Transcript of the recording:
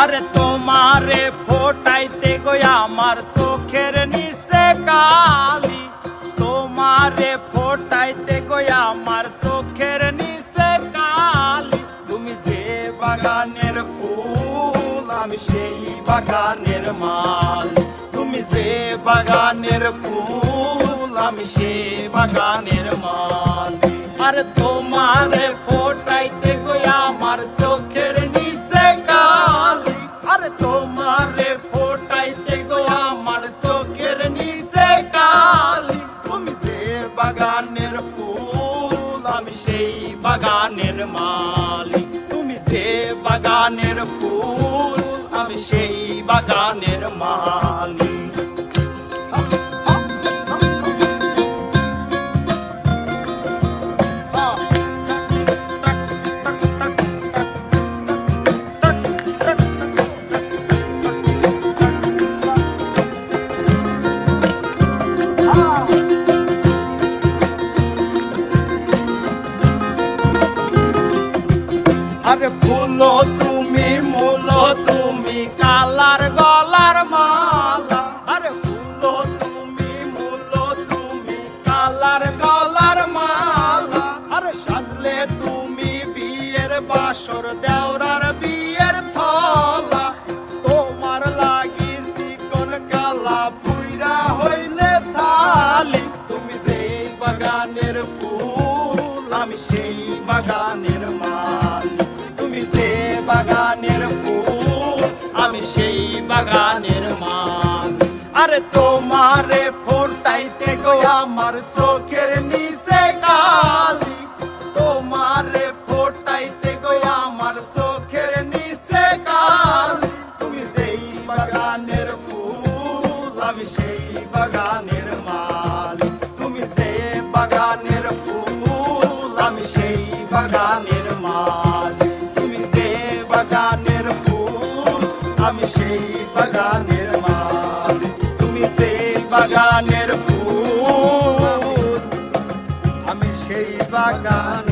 আরে তোমারে ফোটাইতে গো আমার চোখের নিচে কালি। তোমারে ফোটাইতে গো আমার চোখের নিচে কালি। তুমি যে বাগানের ফুল, আমি সেই বাগানের মাল। তুমি যে বাগানের ফুল, আমি সেই বাগানের মাল। আরে তোমারে ফোটাইতে গো আমার বাগানের মালিক। তুমি যে বাগানের ফুল আমি সেই বাগানের মালিক। আরে ফুলো তুমি, মুলো তুমি, কালার গলার মালা। আরে ফুলো তুমি, মুলো তুমি, কালার গলার মালা। আরে সাজলে তুমি বিয়ের বাসর, দেওরার বিয়ের থলা। তোমার লাগি চিকন কালা পুইরা হইলে সালি তুমি যেই বাগানের ফুল, আমি সেই বাগানের সেই বাগানের মাল আরে তোমারে ফোটাইতে গো আমার চোখের নিচে কালি। তোমারে ফোটাইতে গো আমার চোখের নিচে কালি। তুমি যেই বাগানের ফুল, আমি সেই বাগানের মাল। তুমি যে বাগানের ফুল, আমি সেই বাগানের আমি সেই বাগানের মাল তুমি সেই বাগানের ফুল। আমি সেই বাগান